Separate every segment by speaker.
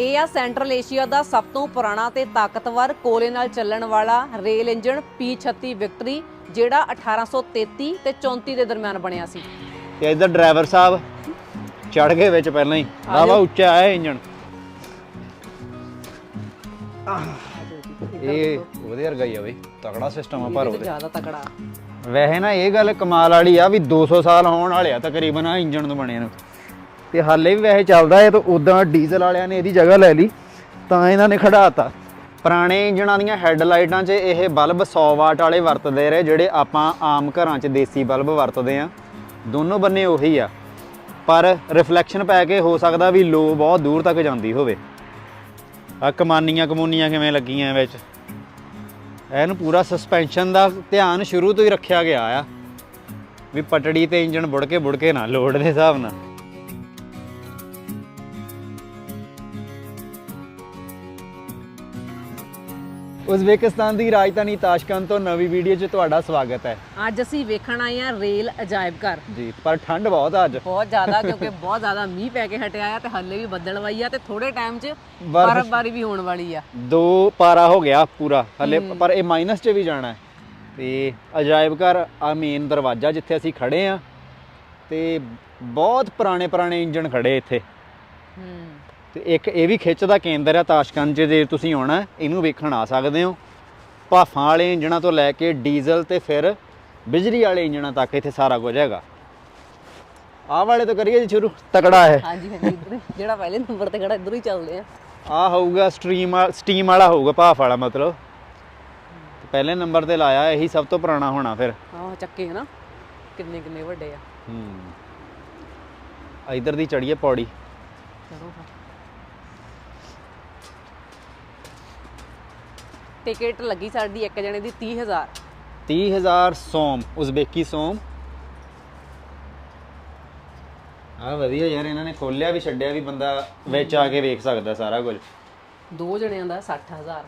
Speaker 1: ਇਹ ਆ central Asia ਦਾ ਸਭ ਤੋਂ ਪੁਰਾਣਾ ਤੇ ਤਾਕਤਵਰ ਕੋਲੇ ਨਾਲ ਚੱਲਣ ਵਾਲਾ ਰੇਲ ਇੰਜਣ P36 ਵਿਕਟਰੀ ਜਿਹੜਾ 1833 ਤੇ 34 ਦੇ ਦਰਮਿਆਨ ਬਣਿਆ ਸੀ।
Speaker 2: ਤੇ ਇਧਰ ਡਰਾਈਵਰ ਸਾਹਿਬ ਚੜ ਗਏ ਵਿੱਚ ਪਹਿਲਾਂ ਹੀ। ਵਾਵਾ ਉੱਚਾ ਹੈ ਇੰਜਣ। ਇਹ ਉਹਦੇ ਵਰਗਾ ਹੀ ਆ ਬਈ ਤਕੜਾ ਸਿਸਟਮ ਆ ਪਰ ਉਹਦੇ।
Speaker 1: ਜ਼ਿਆਦਾ ਤਕੜਾ।
Speaker 2: ਵੈਸੇ ਨਾ ਇਹ ਗੱਲ ਕਮਾਲ ਵਾਲੀ ਆ ਵੀ 200 ਸਾਲ ਹੋਣ ਵਾਲੇ ਆ ਤਕਰੀਬਨ ਆ ਇੰਜਣ ਨੂੰ ਬਣੇ ਨੂੰ। ਤੇ ਹਾਲੇ ਵੀ ਵੈਸੇ ਚੱਲਦਾ ਹੈ ਤਾਂ ਉਦਾਂ ਡੀਜ਼ਲ ਵਾਲਿਆਂ ਨੇ ਇਹਦੀ ਜਗ੍ਹਾ ਲੈ ਲਈ, ਤਾਂ ਇਹਨਾਂ ਨੇ ਖੜਾਤਾ। ਪੁਰਾਣੇ ਇੰਜਣਾਂ ਦੀਆਂ ਹੈੱਡਲਾਈਟਾਂ 'ਚ ਇਹ ਬਲਬ 100 ਵਾਟ ਵਾਲੇ ਵਰਤਦੇ ਰਹੇ, ਜਿਹੜੇ ਆਪਾਂ ਆਮ ਘਰਾਂ 'ਚ ਦੇਸੀ ਬਲਬ ਵਰਤਦੇ ਆ ਦੋਨੋਂ ਬੰਨੇ ਉਹੀ ਆ। ਪਰ ਰਿਫਲੈਕਸ਼ਨ ਪੈ ਕੇ ਹੋ ਸਕਦਾ ਵੀ ਲੋ ਬਹੁਤ ਦੂਰ ਤੱਕ ਜਾਂਦੀ ਹੋਵੇ। ਆ ਕਮਾਨੀਆਂ ਕਮੂਨੀਆਂ ਕਿਵੇਂ ਲੱਗੀਆਂ ਵਿੱਚ? ਇਹਨੂੰ ਪੂਰਾ ਸਸਪੈਂਸ਼ਨ ਦਾ ਧਿਆਨ ਸ਼ੁਰੂ ਤੋਂ ਹੀ ਰੱਖਿਆ ਗਿਆ ਆ। ਵੀ ਪਟੜੀ ਤੇ ਇੰਜਣ ਬੁੜ ਕੇ ਬੁੜ ਕੇ ਨਾ ਲੋਡ ਦੇ ਹਿਸਾਬ ਨਾਲ। ਉਜ਼ਬੇਕਿਸਤਾਨ ਦੀ ਰਾਜਧਾਨੀ ਤਾਸ਼ਕੰਦ ਤੋਂ ਨਵੀਂ ਵੀਡੀਓ 'ਚ ਤੁਹਾਡਾ ਸਵਾਗਤ ਹੈ।
Speaker 1: ਅੱਜ ਅਸੀਂ ਵੇਖਣ ਆਏ ਆ ਰੇਲ ਅਜਾਇਬ ਘਰ।
Speaker 2: ਜੀ ਪਰ ਠੰਡ ਬਹੁਤ ਆ ਅੱਜ।
Speaker 1: ਬਹੁਤ ਜ਼ਿਆਦਾ ਕਿਉਂਕਿ ਬਹੁਤ ਜ਼ਿਆਦਾ ਮੀਂਹ ਪੈ ਕੇ ਹਟਿਆ ਆ ਤੇ ਹੱਲੇ ਵੀ ਬੱਦਲਵਾਈ ਆ ਤੇ ਥੋੜੇ ਟਾਈਮ 'ਚ
Speaker 2: ਬਰਫ਼-
Speaker 1: ਬਰਫ਼ਬਾਰੀ ਵੀ ਹੋਣ ਵਾਲੀ ਆ।
Speaker 2: ਦੋ ਪਾਰਾ ਹੋ ਗਿਆ ਪੂਰਾ ਹਲੇ ਪਰ ਇਹ ਮਾਈਨਸ 'ਚ ਵੀ ਜਾਣਾ ਹੈ। ਤੇ ਅਜਾਇਬ ਘਰ ਆ ਮੇਨ ਦਰਵਾਜ਼ਾ ਜਿੱਥੇ ਅਸੀਂ ਖੜੇ ਆ ਤੇ ਬਹੁਤ ਪੁਰਾਣੇ ਪੁਰਾਣੇ ਇੰਜਣ ਖੜੇ ਇੱਥੇ।
Speaker 1: ਹੂੰ।
Speaker 2: ਤੇ ਇੱਕ ਇਹ ਵੀ ਖਿੱਚ ਦਾ ਕੇਂਦਰ ਆ ਤਾਸ਼ਕੰਦ ਜੇ ਤੁਸੀਂ ਆਉਣਾ ਹੈ, ਇਹਨੂੰ ਵੇਖਣ ਆ ਸਕਦੇ ਹੋ। ਭਾਫਾਂ ਵਾਲੇ ਇੰਜਣਾਂ ਤੋਂ ਲੈ ਕੇ ਡੀਜ਼ਲ ਤੇ ਫਿਰ ਬਿਜਲੀ ਵਾਲੇ ਇੰਜਣਾਂ ਤੱਕ ਇੱਥੇ ਸਾਰਾ ਕੁਝ ਹੈਗਾ। ਆਹ ਵਾਲੇ ਤੋਂ ਕਰੀਏ ਜੀ ਸ਼ੁਰੂ ਤਕੜਾ ਹੈ
Speaker 1: ਹਾਂਜੀ ਹਾਂਜੀ ਹੀ, ਜਿਹੜਾ ਪਹਿਲੇ ਨੰਬਰ ਤੇ ਖੜਾ ਇੱਧਰ ਹੀ ਚੱਲਦੇ ਆ।
Speaker 2: ਆ ਹੋਊਗਾ ਸਟ੍ਰੀਮ ਸਟੀਮ ਵਾਲਾ ਹੋਊਗਾ ਭਾਫ ਵਾਲਾ ਮਤਲਬ। ਪਹਿਲੇ ਨੰਬਰ ਤੇ ਲਾਇਆ ਇਹੀ ਸਭ ਤੋਂ ਪੁਰਾਣਾ ਹੋਣਾ ਫਿਰ।
Speaker 1: ਆਹ ਚੱਕੇ ਨਾ ਕਿੰਨੇ ਕਿੰਨੇ ਵੱਡੇ ਆ।
Speaker 2: ਹੂੰ। ਇਧਰ ਦੀ ਚੜੀਏ ਪੌੜੀ।
Speaker 1: ਚਲੋ ਟਿਕਟ ਲੱਗੀ ਸਾਡੀ ਇੱਕ ਜਣੇ ਦੀ 30000
Speaker 2: 30000 ਸੋਮ ਉਜ਼ਬੇਕੀ ਸੋਮ। ਆ ਵਧੀਆ ਯਾਰ ਇਹਨਾਂ ਨੇ ਖੋਲਿਆ ਵੀ ਛੱਡਿਆ ਵੀ ਬੰਦਾ ਵਿੱਚ ਆ ਕੇ ਵੇਖ ਸਕਦਾ ਸਾਰਾ ਕੁਝ।
Speaker 1: ਦੋ ਜਣਿਆਂ ਦਾ 60000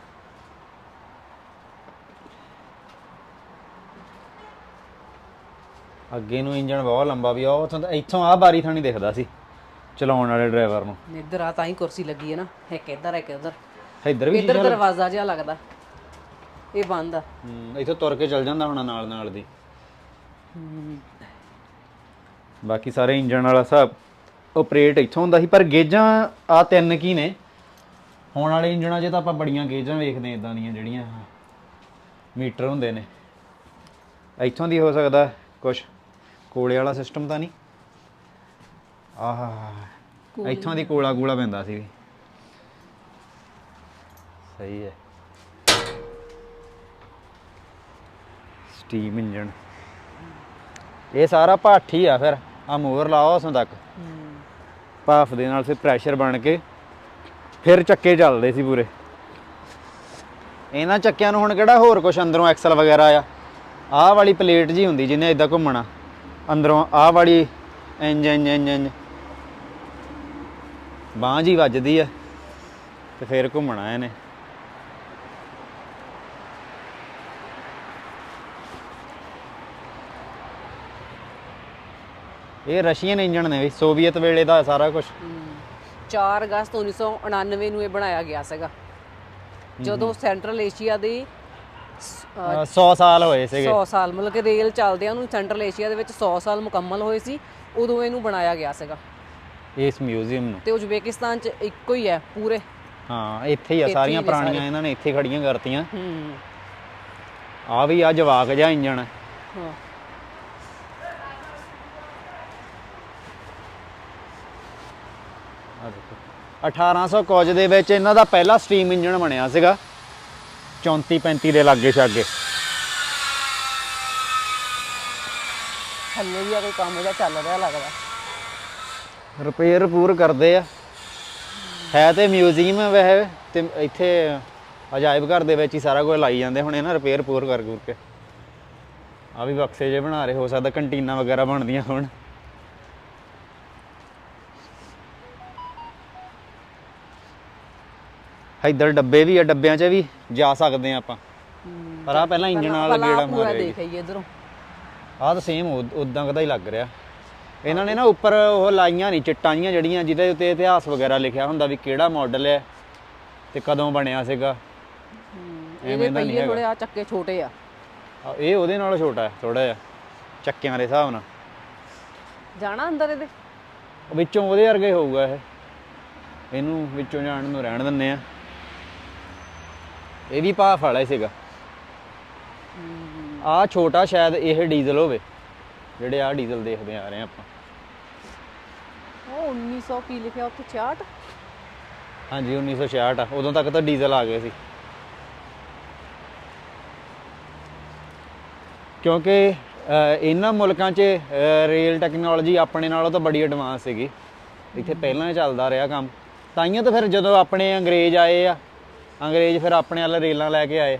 Speaker 2: ਅੱਗੇ ਨੂੰ ਇੰਜਨ ਬਹੁਤ ਲੰਬਾ ਵੀ ਆ ਉਹ ਤਾਂ- ਇੱਥੋਂ ਆ ਬਾਰੀ ਥਾਣੀ ਦਿਖਦਾ ਸੀ ਚਲਾਉਣ ਵਾਲੇ ਡਰਾਈਵਰ ਨੂੰ।
Speaker 1: ਇੱਧਰ ਆ ਤਾਂ ਹੀ ਕੁਰਸੀ ਲੱਗੀ ਹੈ ਨਾ ਇੱਕ ਇੱਧਰ ਇੱਕ ਇੱਧਰ
Speaker 2: ਇੱਧਰ ਵੀ
Speaker 1: ਇੱਧਰ ਦਰਵਾਜ਼ਾ ਜਿਹਾ ਲੱਗਦਾ। ਇਹ ਬੰਦ ਆ।
Speaker 2: ਹੂੰ, ਇੱਥੋਂ ਤੁਰ ਕੇ ਚੱਲ ਜਾਂਦਾ ਹੋਣਾ ਨਾਲ ਨਾਲ ਦੀ। ਬਾਕੀ ਸਾਰੇ ਇੰਜਨ ਵਾਲਾ ਹਿਸਾਬ ਆਪਰੇਟ ਇੱਥੋਂ ਹੁੰਦਾ ਸੀ ਪਰ ਗੇਜਾਂ ਆ ਤਿੰਨ ਕੀ ਨੇ। ਹੁਣ ਵਾਲੇ ਇੰਜਣਾਂ 'ਚ ਤਾਂ ਆਪਾਂ ਬੜੀਆਂ ਗੇਜਾਂ ਵੇਖਦੇ ਇਦਾਂ ਦੀਆਂ ਜਿਹੜੀਆਂ ਮੀਟਰ ਹੁੰਦੇ ਨੇ। ਇੱਥੋਂ ਦੀ ਹੋ ਸਕਦਾ ਕੁਛ। ਕੋਲੇ ਵਾਲਾ ਸਿਸਟਮ ਤਾਂ ਨਹੀਂ। ਆਹ ਇੱਥੋਂ ਦੀ ਕੋਲਾ ਗੂਲਾ ਪੈਂਦਾ ਸੀ ਸਹੀ ਹੈ। ਸਟੀਮ ਇੰਜਨ ਇਹ ਸਾਰਾ ਭਾਠੀ ਆ ਫਿਰ। ਆ ਮੋਹਰ ਲਾਓ ਉਸੋਂ ਤੱਕ। ਭਾਫ ਦੇ ਨਾਲ ਫਿਰ ਪ੍ਰੈਸ਼ਰ ਬਣ ਕੇ ਫਿਰ ਚੱਕੇ ਚੱਲਦੇ ਸੀ ਪੂਰੇ। ਇਹਨਾਂ ਚੱਕਿਆਂ ਨੂੰ ਹੁਣ ਕਿਹੜਾ ਹੋਰ ਕੁਝ ਅੰਦਰੋਂ ਐਕਸਲ ਵਗੈਰਾ ਆ? ਆਹ ਵਾਲੀ ਪਲੇਟ ਜੀ ਹੁੰਦੀ ਜਿਹਨੇ ਇਦਾਂ ਘੁੰਮਣਾ। ਅੰਦਰੋਂ ਆਹ ਵਾਲੀ ਇੰਜ ਇੰਜ ਇੰਜ ਇੰਜ। ਬਾਂਹ ਜੀ ਵੱਜਦੀ ਆ ਤੇ ਫਿਰ ਘੁੰਮਣਾ ਇਹਨੇ। ਇਹ ਰਸ਼ੀਅਨ ਇੰਜਣ ਨੇ ਵੀ ਸੋਵੀਅਤ ਵੇਲੇ ਦਾ ਸਾਰਾ ਕੁਝ
Speaker 1: 4 ਅਗਸਤ 1999 ਨੂੰ ਇਹ ਬਣਾਇਆ ਗਿਆ ਸੀਗਾ। ਜਦੋਂ ਸੈਂਟਰਲ ਏਸ਼ੀਆ ਦੇ
Speaker 2: 100 ਸਾਲ ਹੋਏ ਸੀਗੇ।
Speaker 1: 100 ਸਾਲ ਮਤਲਬ ਕਿ ਰੇਲ ਚੱਲਦਿਆਂ ਨੂੰ ਸੈਂਟਰਲ ਏਸ਼ੀਆ ਦੇ ਵਿੱਚ 100 ਸਾਲ ਮੁਕੰਮਲ ਹੋਏ ਸੀ ਉਦੋਂ ਇਹਨੂੰ ਬਣਾਇਆ ਗਿਆ ਸੀਗਾ।
Speaker 2: ਇਸ ਮਿਊਜ਼ੀਅਮ ਨੂੰ।
Speaker 1: ਤੇ ਉਜ਼ਬੇਕਿਸਤਾਨ 'ਚ ਇੱਕੋ ਹੀ ਹੈ ਪੂਰੇ।
Speaker 2: ਹਾਂ ਇੱਥੇ ਹੀ ਆ ਸਾਰੀਆਂ ਪੁਰਾਣੀਆਂ। ਇਹਨਾਂ ਨੇ ਇੱਥੇ ਖੜੀਆਂ ਕਰਤੀਆਂ।
Speaker 1: ਹੂੰ।
Speaker 2: ਆ ਵੀ ਆ ਜਵਾਕ ਜਿਹਾ ਇੰਜਣ। ਹੈ
Speaker 1: ਹਾਂ
Speaker 2: ਆ ਦੇਖੋ 1800 ਕੁਝ ਦੇ ਵਿੱਚ ਇਹਨਾਂ ਦਾ ਪਹਿਲਾ ਸਟੀਮ ਇੰਜਣ ਬਣਿਆ ਸੀਗਾ। 34 35 ਦੇ ਲਾਗੇ ਛਾਗੇ।
Speaker 1: ਥੱਲੇ ਵੀ ਆ ਕੋਈ ਕੰਮ ਜਿਹਾ ਚੱਲ ਰਿਹਾ ਲੱਗਦਾ।
Speaker 2: ਰਿਪੇਅਰ ਪੂਰ ਕਰਦੇ ਆ। ਹੈ ਤੇ ਮਿਊਜ਼ੀਅਮ ਵੈਸੇ ਤੇ ਇੱਥੇ ਅਜਾਇਬ ਘਰ ਦੇ ਵਿੱਚ ਹੀ ਸਾਰਾ ਕੁਝ ਲਾਈ ਜਾਂਦੇ ਹੁਣ ਇਹਨਾਂ ਰਿਪੇਅਰ ਪੂਰ ਕਰ ਗੁਰ ਕੇ। ਆ ਵੀ ਬਕਸੇ ਜੇ ਬਣਾ ਰਹੇ ਹੋ ਸਕਦਾ ਕੰਟੀਨਾਂ ਵਗੈਰਾ ਬਣਦੀਆਂ ਹੁਣ। ਇੱਧਰ ਡੱਬੇ ਵੀ ਆ ਡੱਬਿਆਂ 'ਚ ਵੀ ਜਾ ਸਕਦੇ ਆ ਆਪਾਂ। ਪਰ ਆ ਪਹਿਲਾਂ ਇੰਜਣ
Speaker 1: ਪਹਿਲਾਂ
Speaker 2: ਗੇੜਾ ਮਾਰਿਆ
Speaker 1: ਦੇਖ ਆਈਏ ਇਧਰੋਂ।
Speaker 2: ਆਹ ਤਾਂ ਸੇਮ ਉਦਾਂ ਕਦਾ ਹੀ ਲੱਗ ਰਿਹਾ। ਇਹਨਾਂ ਨੇ ਨਾ ਉੱਪਰ ਉਹ ਲਾਈਆਂ ਨਹੀਂ ਚਿੱਟਾਂ ਜੀਆਂ ਜਿਹੜੀਆਂ ਜਿਹਦੇ ਉੱਤੇ ਇਤਿਹਾਸ ਵਗੈਰਾ ਲਿਖਿਆ ਹੁੰਦਾ ਵੀ ਕਿਹੜਾ ਮਾਡਲ ਹੈ ਤੇ ਕਦੋਂ ਬਣਿਆ ਸੀਗਾ।
Speaker 1: ਇਹਦੇ
Speaker 2: ਦਾ ਨਹੀਂ
Speaker 1: ਪਹੀਏ। ਥੋੜੇ ਆ ਚੱਕੇ ਛੋਟੇ ਆ।
Speaker 2: ਆ, ਇਹ ਉਹਦੇ ਨਾਲੋਂ ਛੋਟਾ ਹੈ ਥੋੜਾ ਜਿਹਾ ਚੱਕਿਆਂ ਦੇ ਹਿਸਾਬ ਨਾਲ।
Speaker 1: ਜਾਣਾ ਅੰਦਰ ਇਹਦੇ?
Speaker 2: ਵਿੱਚੋਂ ਉਹਦੇ ਵਰਗਾ ਹੋਊਗਾ ਇਹ। ਇਹਨੂੰ ਵਿੱਚੋਂ ਜਾਣ ਨੂੰ ਰਹਿਣ ਦਿੰਨੇ ਆ ਇਹ ਵੀ ਭਾਫ ਵਾਲਾ ਹੀ ਸੀਗਾ। ਆ ਛੋਟਾ ਸ਼ਾਇਦ ਇਹ ਡੀਜ਼ਲ ਹੋਵੇ ਜਿਹੜੇ ਆ ਡੀਜ਼ਲ ਦੇਖਦੇ ਆ ਰਹੇ ਆ ਆਪਾਂ।
Speaker 1: ਉਹ 1900 ਕੀ ਲਿਖਿਆ ਉੱਥੇ 66
Speaker 2: ਹਾਂਜੀ 1966 ਆ ਉਦੋਂ ਤੱਕ ਤਾਂ ਡੀਜ਼ਲ ਆ ਗਏ ਸੀ। ਕਿਉਂਕਿ ਇਹਨਾਂ ਮੁਲਕਾਂ 'ਚ ਰੇਲ ਟੈਕਨੋਲੋਜੀ ਆਪਣੇ ਨਾਲੋਂ ਤਾਂ ਬੜੀ ਐਡਵਾਂਸ ਸੀਗੀ। ਇੱਥੇ ਪਹਿਲਾਂ ਹੀ ਚੱਲਦਾ ਰਿਹਾ ਕੰਮ। ਤਾਈਆਂ ਤਾਂ ਫਿਰ ਜਦੋਂ ਆਪਣੇ ਅੰਗਰੇਜ਼ ਆਏ ਆ ਅੰਗਰੇਜ਼ ਫਿਰ ਆਪਣੇ ਵੱਲ ਰੇਲਾਂ ਲੈ ਕੇ ਆਏ।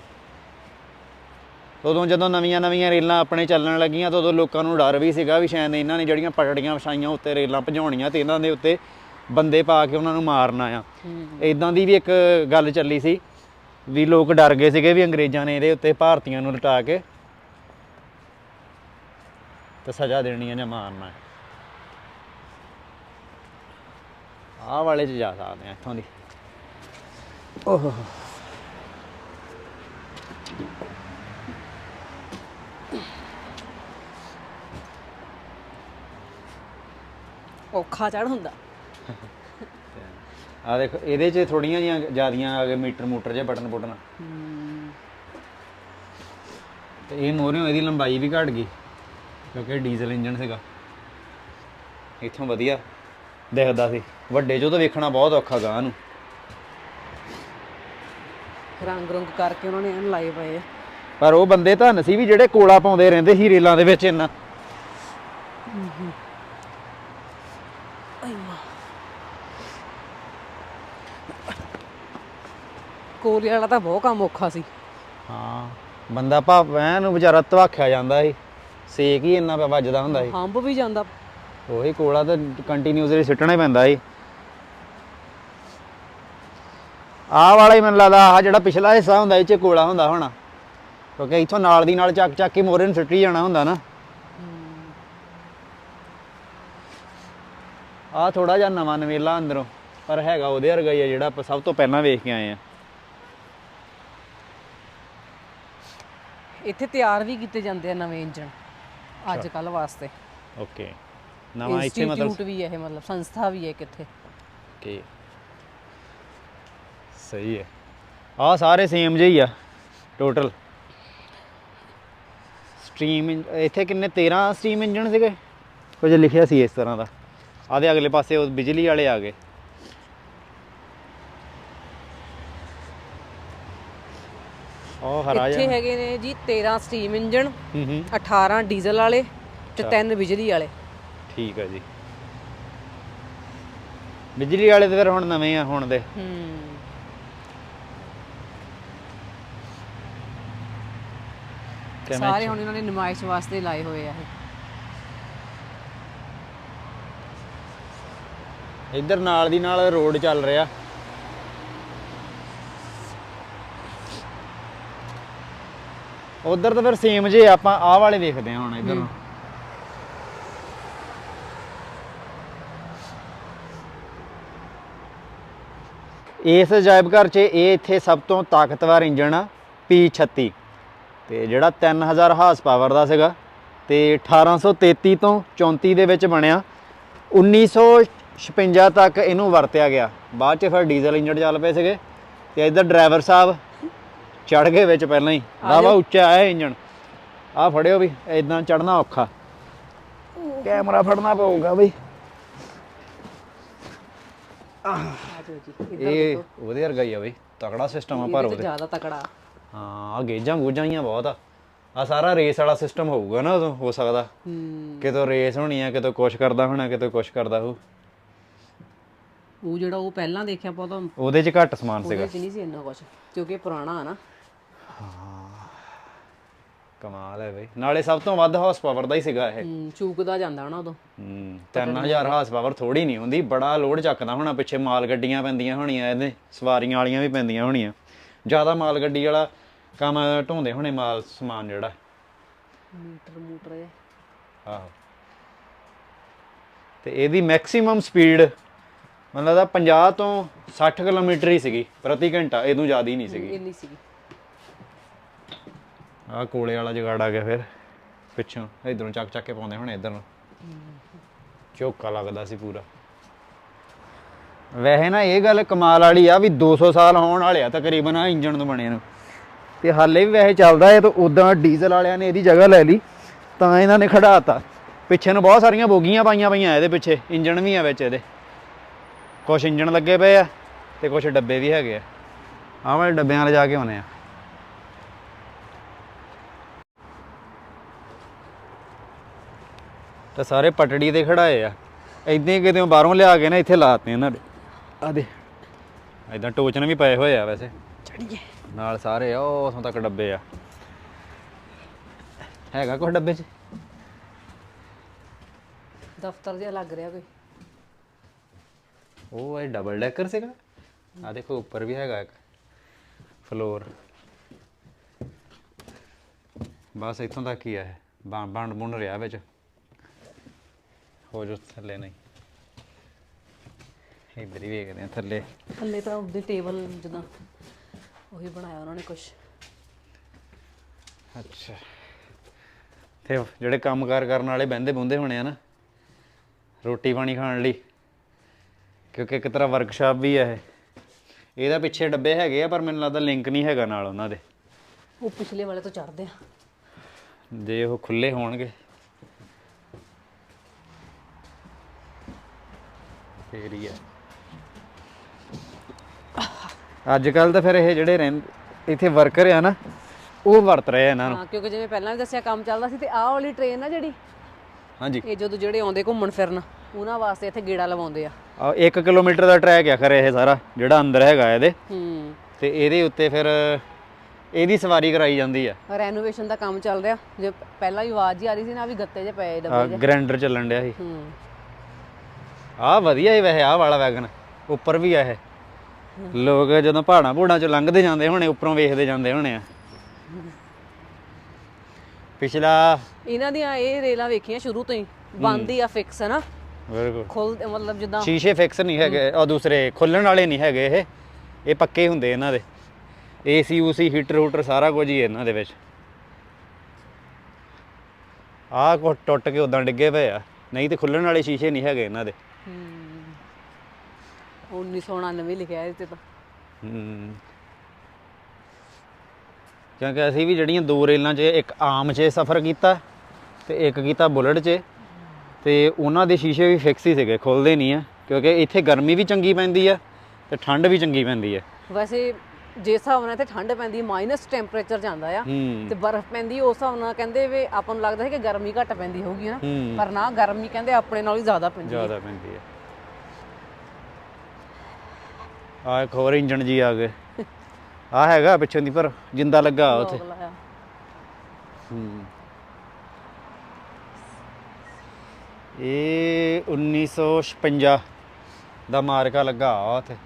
Speaker 2: ਉਦੋਂ ਜਦੋਂ ਨਵੀਆਂ ਨਵੀਆਂ ਰੇਲਾਂ ਆਪਣੇ ਚੱਲਣ ਲੱਗੀਆਂ ਤਾਂ ਉਦੋਂ ਲੋਕਾਂ ਨੂੰ ਡਰ ਵੀ ਸੀਗਾ ਵੀ ਸ਼ਾਇਦ ਇਹਨਾਂ ਨੇ ਜਿਹੜੀਆਂ ਪਟੜੀਆਂ ਵਿਛਾਈਆਂ ਉੱਤੇ ਰੇਲਾਂ ਭਜਾਉਣੀਆਂ ਤੇ ਇਹਨਾਂ ਦੇ ਉੱਤੇ ਬੰਦੇ ਪਾ ਕੇ ਉਹਨਾਂ ਨੂੰ ਮਾਰਨਾ ਆ ਇਦਾਂ ਦੀ ਵੀ ਇੱਕ ਗੱਲ ਚੱਲੀ ਸੀ ਵੀ ਲੋਕ ਡਰ ਗਏ ਸੀਗੇ ਵੀ ਅੰਗਰੇਜ਼ਾਂ ਨੇ ਇਹਦੇ ਉੱਤੇ ਭਾਰਤੀਆਂ ਨੂੰ ਲਟਾ ਕੇ ਤੇ ਸਜ਼ਾ ਦੇਣੀ ਹੈ ਜਾਂ ਮਾਰਨਾ ਹੈ ਆਹ ਵਾਲੇ ਚ ਜਾ ਸਕਦੇ ਆ ਇੱਥੋਂ ਦੀ। ਓਹ।
Speaker 1: ਔਖਾ ਚੜ ਹੁੰਦਾ।
Speaker 2: ਆ ਦੇਖ ਇਹਦੇ 'ਚ ਥੋੜੀਆਂ ਜੀਆਂ ਜਿਆਦੀਆਂ ਆ ਗਏ ਮੀਟਰ ਮੂਟਰ ਜੇ ਬਟਨ ਬੁਟਨ। ਤੇ ਇਹ ਮੋਰਿਓ ਇਹਦੀ ਲੰਬਾਈ ਵੀ ਘਟ ਗਈ ਕਿਉਂਕਿ ਡੀਜ਼ਲ ਇੰਜਨ ਸੀਗਾ। ਇੱਥੋਂ ਵਧੀਆ ਦਿਖਦਾ ਸੀ। ਵੱਡੇ 'ਚੋਂ ਤਾਂ ਵੇਖਣਾ ਬਹੁਤ ਔਖਾ ਗਾਂ ਨੂੰ।
Speaker 1: ਰੰਗ ਰੰਗ ਕਰਕੇ ਉਹਨਾਂ ਨੇ ਐਨ ਲਾਏ ਪਏ ਆ।
Speaker 2: ਪਰ ਉਹ ਬੰਦੇ ਧੰਨ ਸੀ ਵੀ ਜਿਹੜੇ ਕੋਲਾ ਪਾਉਂਦੇ ਰਹਿੰਦੇ ਸੀ ਰੇਲਾਂ ਦੇ ਵਿੱਚ ਇੰਨਾ।
Speaker 1: ਕੋਲੇ ਵਾਲਾ ਤਾਂ ਬਹੁਤ ਕੰਮ ਔਖਾ ਸੀ।
Speaker 2: ਹਾਂ ਬੰਦਾ ਭਾਵ ਐਨ ਵਿਚਾਰਾ ਧਵਾਖਿਆ ਜਾਂਦਾ ਸੀ। ਸੇਕ ਹੀ ਇੰਨਾ ਵੱਜਦਾ ਹੁੰਦਾ ਸੀ।
Speaker 1: ਹੰਬ ਵੀ ਜਾਂਦਾ।
Speaker 2: ਉਹੀ ਕੋਲਾ ਤਾਂ ਕੰਟੀਨਿਊਸਲੀ ਸਿੱਟਣਾ ਹੀ ਪੈਂਦਾ ਸੀ। ਆਹ ਵਾਲਾ ਹੀ ਮੈਨੂੰ ਲੱਗਦਾ ਆਹ ਜਿਹੜਾ ਪਿਛਲਾ ਹਿੱਸਾ ਹੁੰਦਾ ਇਹ ਚ ਕੋਲਾ ਹੁੰਦਾ ਹੋਣਾ। ਕਿਉਂਕਿ ਇੱਥੋਂ ਨਾਲ ਦੀ ਨਾਲ ਚੱਕ ਚੱਕ ਕੇ ਮੋਰੇ ਨੂੰ ਸਿੱਟੀ ਜਾਣਾ ਹੁੰਦਾ ਨਾ। ਆਹ ਥੋੜਾ ਜਿਹਾ ਨਵਾਂ ਨਵੇਲਾ ਅੰਦਰੋਂ ਪਰ ਹੈਗਾ ਉਹਦੇ ਵਰਗਾ ਹੀ ਆ ਜਿਹੜਾ ਆਪਾਂ ਸਭ ਤੋਂ ਪਹਿਲਾਂ ਵੇਖ ਕੇ ਆਏ ਆ।
Speaker 1: ਇੱਥੇ ਤਿਆਰ ਵੀ ਕੀਤੇ ਜਾਂਦੇ ਆ ਨਵੇਂ ਇੰਜਨ ਅੱਜ ਕੱਲ ਵਾਸਤੇ।
Speaker 2: ਓਕੇ। ਨਵਾਂ ਇੱਥੇ ਮਤਲਬ
Speaker 1: ਇੰਸਟੀਚਿਊਟ ਵੀ ਹੈ ਇਹ ਮਤਲਬ ਸੰਸਥਾ ਵੀ ਹੈ ਕਿੱਥੇ
Speaker 2: ਓਕੇ। ਸਹੀ ਹੈ। ਆ ਸਾਰੇ ਸੇਮ ਜਿਹੀ ਆ ਟੋਟਲ ਸਟ੍ਰੀਮ ਇੱਥੇ ਕਿੰਨੇ 13 ਸਟ੍ਰੀਮ ਇੰਜਨ ਸੀਗੇ? ਕੁਝ ਲਿਖਿਆ ਸੀ ਇਸ ਤਰ੍ਹਾਂ ਦਾ। ਆਦੇ ਅਗਲੇ ਪਾਸੇ ਉਹ ਬਿਜਲੀ ਵਾਲੇ ਆ ਗਏ। ਉਹ ਹਰਾ
Speaker 1: ਇੱਥੇ ਹੈਗੇ ਨੇ ਜੀ 13 ਸਟੀਮ ਇੰਜਨ
Speaker 2: ਹੂੰ ਹੂੰ।
Speaker 1: 18 ਡੀਜ਼ਲ ਵਾਲੇ ਤੇ 3 ਬਿਜਲੀ ਵਾਲੇ।
Speaker 2: ਠੀਕ ਹੈ ਜੀ। ਬਿਜਲੀ ਵਾਲੇ ਤੇ ਫਿਰ ਹੁਣ ਨਵੇਂ ਆ ਹੁਣ ਦੇ।
Speaker 1: ਹੂੰ।
Speaker 2: ਕਿਵੇਂ
Speaker 1: ਸਾਰੇ ਹੁਣ ਇਹਨਾਂ ਨੇ ਨੁਮਾਇਸ਼ ਵਾਸਤੇ ਲਾਏ ਹੋਏ ਆ ਇਹ।
Speaker 2: ਇੱਧਰ ਨਾਲ ਦੀ ਨਾਲ ਰੋਡ ਚੱਲ ਰਿਹਾ। ਉਧਰ ਤਾਂ ਫਿਰ ਸੇਮ ਜੇ ਆਪਾਂ ਆਹ ਵਾਲੇ ਵੇਖਦੇ ਹਾਂ ਹੁਣ ਇੱਧਰ ਨੂੰ। ਇਸ ਅਜਾਇਬ ਘਰ 'ਚ ਇਹ ਇੱਥੇ ਸਭ ਤੋਂ ਤਾਕਤਵਰ ਇੰਜਣ ਆ P36 ਤੇ ਜਿਹੜਾ 3000 ਹਾਰਸ ਪਾਵਰ ਦਾ ਸੀਗਾ ਤੇ 1833 ਤੋਂ 34 ਦੇ ਵਿੱਚ ਬਣਿਆ। 1956 ਤੱਕ ਇਹਨੂੰ ਵਰਤਿਆ ਗਿਆ। ਬਾਅਦ ਚ ਫਿਰ ਡੀਜ਼ਲ ਇੰਜਣ ਚੱਲ ਪਏ ਸੀਗੇ ਤੇ ਇੱਧਰ ਡਰਾਈਵਰ ਸਾਹਿਬ ਚੜ ਗਏ ਵਿੱਚ ਪਹਿਲਾਂ ਹੀ। ਵਾਵਾ ਉੱਚਾ ਹੈ ਇੰਜਣ ਆ ਫੜਿਓ ਵੀ ਇਦਾਂ ਚੜਨਾ ਔਖਾ। ਕੈਮਰਾ ਫੜਨਾ ਪਊਗਾ ਬਈ। ਇਹ ਉਹਦੇ ਵਰਗਾ ਹੀ ਆ ਬਈ ਤਕੜਾ ਸਿਸਟਮ ਆ ਪਰ ਉਹਦੇ।
Speaker 1: ਜ਼ਿਆਦਾ ਤਕੜਾ।
Speaker 2: ਹਾਂ ਆ ਗੇਜਾਂ ਗੂਜਾਂ ਹੀ ਆ ਬਹੁਤ ਆ। ਆ ਸਾਰਾ ਰੇਸ ਵਾਲਾ ਸਿਸਟਮ ਹੋਊਗਾ ਨਾ ਉਦੋਂ ਹੋ ਸਕਦਾ।
Speaker 1: ਹੂੰ।
Speaker 2: ਕਿਤੋਂ ਰੇਸ ਹੋਣੀ ਆ ਕਿਤੋਂ ਕੁਛ ਕਰਦਾ ਹੋਣਾ ਕਿਤੋਂ ਕੁਛ ਕਰਦਾ ਹੋ
Speaker 1: ਉਹ ਜਿਹੜਾ ਉਹ ਪਹਿਲਾਂ ਦੇਖਿਆ ਆਪਾਂ ਤਾਂ
Speaker 2: ਉਹਦੇ ਚ ਘੱਟ ਸਮਾਨ ਸੀਗਾ।
Speaker 1: ਉਹਦੇ ਚ ਨਹੀਂ ਸੀ ਇੰਨਾ ਕੁਝ ਕਿਉਂਕਿ ਇਹ ਪੁਰਾਣਾ ਆ ਨਾ।
Speaker 2: ਕਮਾਲ ਹੈ ਬਈ। ਨਾਲੇ ਸਭ ਤੋਂ ਵੱਧ ਹਾਰਸ ਪਾਵਰ ਦਾ ਹੀ ਸੀਗਾ ਇਹ।
Speaker 1: ਹੂੰ ਚੂਕਦਾ ਜਾਂਦਾ ਨਾ ਉਦੋਂ।
Speaker 2: ਹੂੰ 3000 ਹਾਰਸ ਪਾਵਰ ਥੋੜੀ ਨਹੀਂ ਹੁੰਦੀ ਬੜਾ ਲੋਡ ਚੱਕਦਾ ਹੋਣਾ ਪਿੱਛੇ ਮਾਲ ਗੱਡੀਆਂ ਪੈਂਦੀਆਂ ਹੋਣੀਆਂ ਇਹਦੇ ਸਵਾਰੀਆਂ ਵਾਲੀਆਂ ਵੀ ਪੈਂਦੀਆਂ ਹੋਣੀਆਂ। ਜ਼ਿਆਦਾ ਮਾਲ ਗੱਡੀ ਵਾਲਾ ਕੰਮ ਢੋਂਦੇ ਹੋਣੇ ਮਾਲ ਸਮਾਨ ਜਿਹੜਾ।
Speaker 1: ਮੀਟਰ ਮੂਟਰ ਇਹ।
Speaker 2: ਆਹੋ। ਤੇ ਇਹਦੀ ਮੈਕਸਿਮਮ ਸਪੀਡ ਮੈਨੂੰ ਲੱਗਦਾ 50 ਤੋਂ 60 ਕਿਲੋਮੀਟਰ ਹੀ ਸੀਗੀ ਪ੍ਰਤੀ ਘੰਟਾ ਇਹਨੂੰ ਜ਼ਿਆਦਾ ਹੀ ਨਹੀਂ ਸੀਗੀ।
Speaker 1: ਇੰਨੀ ਸੀਗੀ।
Speaker 2: ਆਹ ਕੋਲੇ ਵਾਲਾ ਜਗਾੜ ਆ ਗਿਆ ਫਿਰ ਪਿੱਛੋਂ ਇਧਰੋਂ ਚੱਕ ਚੱਕ ਕੇ ਪਾਉਂਦੇ ਹੁਣ ਇਧਰ। ਨੂੰ ਚੌਕਾ ਲੱਗਦਾ ਸੀ ਪੂਰਾ। ਵੈਸੇ ਨਾ ਇਹ ਗੱਲ ਕਮਾਲ ਵਾਲੀ ਆ ਵੀ 200 ਸਾਲ ਹੋਣ ਵਾਲੇ ਆ ਤਕਰੀਬਨ ਆ ਇੰਜਣ ਨੂੰ ਬਣੇ ਨੂੰ। ਤੇ ਹਾਲੇ ਵੀ ਵੈਸੇ ਚੱਲਦਾ ਹੈ ਤਾਂ ਉਦਾਂ ਡੀਜ਼ਲ ਵਾਲਿਆਂ ਨੇ ਇਹਦੀ ਜਗ੍ਹਾ ਲੈ ਲਈ, ਤਾਂ ਇਹਨਾਂ ਨੇ ਖੜਾਤਾ। ਪਿੱਛੇ ਨੂੰ ਬਹੁਤ ਸਾਰੀਆਂ ਬੋਗੀਆਂ ਪਾਈਆਂ ਪਈਆਂ ਇਹਦੇ ਪਿੱਛੇ, ਇੰਜਣ ਵੀ ਆ ਵਿੱਚ ਇਹਦੇ। ਕੁਝ ਇੰਜਣ ਲੱਗੇ ਪਏ ਆ ਤੇ ਕੁਝ ਡੱਬੇ ਵੀ ਹੈਗੇ ਆ। ਆਹ ਡੱਬਿਆਂ ਵਾਲੇ ਜਾ ਕੇ ਆਉਨੇ ਆ। ਤਾਂ ਸਾਰੇ ਪਟੜੀ ਤੇ ਖੜਾਏ ਆ। ਇਦਾਂ ਹੀ ਕਿਤੇ ਬਾਹਰੋਂ ਲਿਆ ਕੇ ਨਾ ਇੱਥੇ ਲਾਤੇ ਇਹਨਾਂ ਦੇ। ਆ ਦੇ ਇਦਾਂ ਟੋਚਨ ਵੀ ਪਏ ਹੋਏ ਆ ਵੈਸੇ।
Speaker 1: ਚੜੀਏ
Speaker 2: ਨਾਲ ਸਾਰੇ ਆ ਉਹ ਉਥੋਂ ਤੱਕ ਡੱਬੇ ਆ। ਹੈਗਾ ਕੁਛ ਡੱਬੇ 'ਚ?
Speaker 1: ਦਫ਼ਤਰ ਜਿਹਾ ਲੱਗ ਰਿਹਾ ਕੋਈ।
Speaker 2: ਉਹ ਇਹ ਡਬਲ ਡੈਕਰ ਸੀਗਾ। ਆ ਦੇਖੋ ਉੱਪਰ ਵੀ ਹੈਗਾ ਇੱਕ। ਫਲੋਰ ਬਸ ਇੱਥੋਂ ਤੱਕ ਹੀ ਬਣ ਬਣ ਬੁਣ ਰਿਹਾ ਵਿੱਚ। ਹੋ ਜੋ ਥੱਲੇ ਨਹੀਂ। ਇੱਧਰ ਹੀ ਵੇਖਦੇ ਆ ਥੱਲੇ।
Speaker 1: ਥੱਲੇ ਤਾਂ ਉਹਦੇ ਟੇਬਲ ਜਿੱਦਾਂ। ਉਹੀ ਬਣਾਇਆ ਉਹਨਾਂ ਨੇ ਕੁਝ
Speaker 2: ਅੱਛਾ। ਤੇ ਉਹ ਜਿਹੜੇ ਕੰਮਕਾਰ ਕਰਨ ਵਾਲੇ ਬਹਿੰਦੇ ਬੁੰਦੇ ਹੋਣੇ ਆ ਨਾ ਰੋਟੀ ਪਾਣੀ ਖਾਣ ਲਈ ਕਿਉਂਕਿ ਇੱਕ ਤਰ੍ਹਾਂ ਵਰਕਸ਼ਾਪ ਵੀ ਹੈ ਇਹ। ਇਹਦਾ ਪਿੱਛੇ ਡੱਬੇ ਹੈਗੇ ਆ ਪਰ ਮੈਨੂੰ ਲੱਗਦਾ ਲਿੰਕ ਨਹੀਂ ਹੈਗਾ ਨਾਲ ਉਹਨਾਂ ਦੇ।
Speaker 1: ਉਹ ਪਿਛਲੇ ਵਾਲੇ ਤੋਂ ਚੜਦੇ ਆ।
Speaker 2: ਜੇ ਉਹ ਖੁੱਲੇ ਹੋਣਗੇ। ਫੇਰ ਹੀ ਆ। ਅੱਜ ਕੱਲ ਤਾਂ ਫਿਰ ਇਹ ਜਿਹੜੇ ਰਹਿੰਦੇ ਇੱਥੇ ਵਰਕਰ ਆ ਨਾ ਉਹ ਵਰਤ ਰਹੇ ਆ ਇਹਨਾਂ ਨੂੰ।
Speaker 1: ਹਾਂ ਕਿਉਂਕਿ ਜਿਵੇਂ ਪਹਿਲਾਂ ਵੀ ਦੱਸਿਆ ਕੰਮ ਚੱਲਦਾ ਸੀ ਤੇ ਆਹ ਵਾਲੀ ਟ੍ਰੇਨ ਆ ਜਿਹੜੀ
Speaker 2: ਹਾਂਜੀ।
Speaker 1: ਇਹ ਜਦੋਂ ਜਿਹੜੇ ਆਉਂਦੇ ਘੁੰਮਣ ਫਿਰਨ ਉਹਨਾਂ ਵਾਸਤੇ ਇੱਥੇ ਗੇੜਾ ਲਵਾਉਂਦੇ ਆ।
Speaker 2: ਆ 1 ਕਿਲੋਮੀਟਰ ਦਾ ਟਰੈਕ ਆ ਖਰੇ ਇਹ ਸਾਰਾ ਜਿਹੜਾ ਅੰਦਰ ਹੈਗਾ ਇਹਦੇ।
Speaker 1: ਹੂੰ।
Speaker 2: ਤੇ ਇਹਦੇ ਉੱਤੇ ਫਿਰ ਇਹਦੀ ਸਵਾਰੀ ਕਰਾਈ ਜਾਂਦੀ ਆ।
Speaker 1: ਰੈਨੋਵੇਸ਼ਨ ਦਾ ਕੰਮ ਚੱਲ ਰਿਹਾ ਜੇ ਪਹਿਲਾਂ ਵੀ ਆਵਾਜ਼ ਹੀ ਆ ਰਹੀ ਸੀ ਨਾ ਵੀ ਗੱਤੇ ਜੇ ਪਏ ਡੱਬੇ ਜੇ
Speaker 2: ਗ੍ਰੈਂਡਰ ਚੱਲਣ ਡਿਆ ਸੀ।
Speaker 1: ਹੂੰ।
Speaker 2: ਆ ਵਧੀਆ ਹੀ ਵੈਸੇ ਆਹ ਵਾਲਾ ਵੈਗਨ ਉੱਪਰ ਵੀ ਆ ਇਹ। ਲੋਕ ਜਦੋਂ ਪਹਾੜਾਂ ਪਹਾੜਾਂ ਚ ਲੰਘਦੇ ਜਾਂਦੇ ਹੋਣੇ ਉੱਪਰੋਂ ਵੇਖਦੇ ਜਾਂਦੇ ਹੋਣੇ ਆ। ਪਿਛਲਾ
Speaker 1: ਇਹਨਾਂ ਦੀਆਂ ਇਹ ਰੇਲਾਂ ਵੇਖੀਆਂ ਸ਼ੁਰੂ ਤੋਂ ਹੀ ਬੰਦ ਹੀ ਆ ਫਿਕਸ ਹੈ ਨਾ
Speaker 2: ਬਿਲਕੁਲ।
Speaker 1: ਖੁੱਲ ਮਤਲਬ ਜਿੱਦਾਂ
Speaker 2: ਸ਼ੀਸ਼ੇ ਫਿਕਸ ਨਹੀਂ ਹੈਗੇ ਉਹ ਦੂਸਰੇ ਖੁੱਲਣ ਵਾਲੇ ਨਹੀਂ ਹੈਗੇ ਇਹ। ਇਹ ਪੱਕੇ ਹੁੰਦੇ ਇਹਨਾਂ ਦੇ। ਏਸੀ ਉਸੀ ਹੀਟਰ ਹੂਟਰ ਸਾਰਾ ਕੁਝ ਹੀ ਹੈ ਇਹਨਾਂ ਦੇ ਵਿੱਚ। ਆਹ ਕੋ ਟੁੱਟ ਕੇ ਉਦਾਂ ਡਿੱਗੇ ਪਏ ਆ। ਨਹੀਂ ਤੇ ਖੁੱਲਣ ਵਾਲੇ ਸ਼ੀਸ਼ੇ ਨਹੀਂ ਹੈਗੇ ਇਹਨਾਂ ਦੇ।
Speaker 1: ਹੂੰ। 1999 ਲਿਖਿਆ ਇਹਦੇ ਤੇ ਤਾਂ।
Speaker 2: ਹਮ। ਕਿਉਂਕਿ ਅਸੀਂ ਵੀ ਜਿਹੜੀਆਂ ਦੋ ਰੇਲਾਂ 'ਚ ਇੱਕ ਆਮ 'ਚ ਸਫ਼ਰ ਕੀਤਾ ਤੇ ਇੱਕ ਕੀਤਾ ਬੁਲਟ 'ਚ। ਤੇ ਉਹਨਾਂ ਦੇ ਸ਼ੀਸ਼ੇ ਵੀ ਫਿਕਸ ਹੀ ਸੀਗੇ ਖੁੱਲਦੇ ਨਹੀਂ ਆ ਕਿਉਂਕਿ ਇੱਥੇ ਗਰਮੀ ਵੀ ਚੰਗੀ ਪੈਂਦੀ ਆ ਤੇ ਠੰਡ ਵੀ ਚੰਗੀ ਪੈਂਦੀ ਆ।
Speaker 1: ਵੈਸੇ ਜੇ ਹਿਸਾਬ ਨਾਲ ਤੇ ਠੰਡ ਪੈਂਦੀ ਮਾਈਨਸ ਟੈਂਪਰੇਚਰ ਜਾਂਦਾ ਆ
Speaker 2: ਹੂੰ।
Speaker 1: ਤੇ ਬਰਫ਼ ਪੈਂਦੀ ਉਸ ਹਿਸਾਬ ਨਾਲ ਕਹਿੰਦੇ ਵੀ ਆਪਾਂ ਨੂੰ ਲੱਗਦਾ ਹੈ ਕਿ ਗਰਮੀ ਘੱਟ ਪੈਂਦੀ ਹੋਊਗੀ ਨਾ
Speaker 2: ਹੂੰ।
Speaker 1: ਪਰ ਨਾ ਗਰਮੀ ਕਹਿੰਦੇ ਆਪਣੇ ਨਾਲੋਂ ਹੀ ਜ਼ਿਆਦਾ ਪੈਂਦੀ ਹੈ
Speaker 2: ਜ਼ਿਆਦਾ ਪੈਂਦੀ ਆ। ਆ ਇੱਕ ਹੋਰ ਇੰਜਣ ਜੀ ਆ ਗਏ। ਆ ਹੈਗਾ ਪਿੱਛੋਂ ਦੀ ਪਰ ਜਿੰਦਾ ਲੱਗਾ ਉੱਥੇ। ਹੂੰ। ਇਹ 1956 ਦਾ ਮਾਰਕਾ ਲੱਗਾ ਆ ਉੱਥੇ।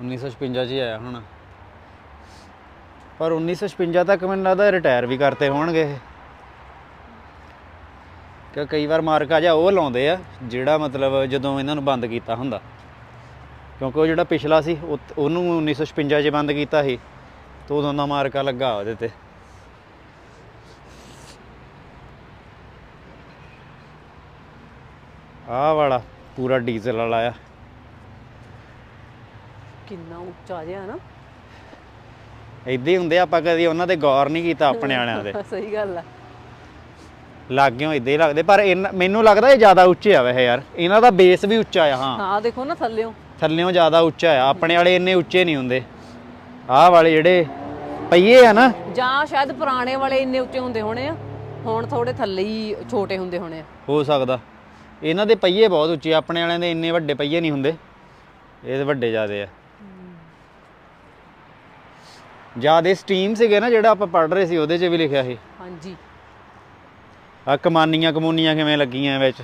Speaker 2: 1956 ਚ ਆਇਆ ਹੁਣ। ਪਰ 1956 ਤੱਕ ਮੈਨੂੰ ਲੱਗਦਾ ਰਿਟਾਇਰ ਵੀ ਕਰਤੇ ਹੋਣਗੇ ਇਹ। ਕਿ ਕਈ ਵਾਰ ਮਾਰਕਾ ਜਾਂ ਉਹ ਲਾਉਂਦੇ ਆ ਜਿਹੜਾ ਮਤਲਬ ਜਦੋਂ ਇਹਨਾਂ ਨੂੰ ਬੰਦ ਕੀਤਾ ਹੁੰਦਾ। ਕਿਉਂਕਿ ਉਹ ਜਿਹੜਾ ਪਿਛਲਾ ਸੀ ਉਹ- ਉਹਨੂੰ 1956 ਚ ਬੰਦ ਕੀਤਾ ਸੀ ਤੇ ਉਦੋਂ ਦਾ ਮਾਰਕਾ ਲੱਗਾ ਉਹਦੇ ਤੇ। ਆਹ ਵਾਲਾ ਪੂਰਾ ਡੀਜ਼ਲ ਵਾਲਾ ਆ।
Speaker 1: ਕਿੰਨਾ ਉੱਚਾ ਜਿਹਾ ਨਾ।
Speaker 2: ਇਦਾਂ ਹੀ ਹੁੰਦੇ ਆਪਾਂ ਕਦੀ ਉਹਨਾਂ ਤੇ ਗੌਰ ਨਹੀਂ ਕੀਤਾ ਆਪਣੇ ਵਾਲਿਆਂ ਦੇ
Speaker 1: ਸਹੀ ਗੱਲ ਆ।
Speaker 2: ਲਾਗਿਓਂ ਇਦਾਂ ਹੀ ਲੱਗਦੇ। ਪਰ ਮੈਨੂੰ ਲੱਗਦਾ ਇਹ ਜ਼ਿਆਦਾ ਉੱਚੇ ਆ ਵੈਸੇ ਯਾਰ। ਇਹਨਾਂ ਦਾ ਬੇਸ ਵੀ ਉੱਚਾ ਆ ਹਾਂ।
Speaker 1: ਹਾਂ ਦੇਖੋ ਨਾ ਥੱਲਿਓਂ।
Speaker 2: ਥੱਲਿਓਂ ਜ਼ਿਆਦਾ ਉੱਚਾ ਆ। ਆਪਣੇ ਵਾਲੇ ਇੰਨੇ ਉੱਚੇ ਨਹੀਂ ਹੁੰਦੇ। ਆਹ ਵਾਲੇ ਜਿਹੜੇ ਪਈਏ ਆ ਨਾ।
Speaker 1: ਜਾਂ ਸ਼ਾਇਦ ਪੁਰਾਣੇ ਵਾਲੇ ਇੰਨੇ ਉੱਚੇ ਹੁੰਦੇ ਹੋਣੇ ਆ। ਹੁਣ ਥੋੜੇ ਥੱਲੇ ਹੀ ਛੋਟੇ ਹੁੰਦੇ ਹੋਣੇ ਆ।
Speaker 2: ਹੋ ਸਕਦਾ। ਇਹਨਾਂ ਦੇ ਪਹੀਏ ਬਹੁਤ ਉੱਚੇ ਆਪਣੇ ਵਾਲਿਆਂ ਦੇ ਇੰਨੇ ਵੱਡੇ ਪਹੀਏ ਨਹੀਂ ਹੁੰਦੇ। ਇਹਦੇ ਵੱਡੇ ਜ਼ਿਆਦੇ ਆ। ਜਿਆਦੇ ਸਟੀਮ ਸੀਗੇ ਨਾ ਜਿਹੜਾ ਆਪਾਂ ਪੜ ਰਹੇ ਸੀ ਉਹਦੇ 'ਚ ਵੀ ਲਿਖਿਆ ਸੀ।
Speaker 1: ਹਾਂਜੀ।
Speaker 2: ਆ ਕਮਾਨੀਆਂ ਕਮੂਨੀਆਂ ਕਿਵੇਂ ਲੱਗੀਆਂ ਵਿੱਚ?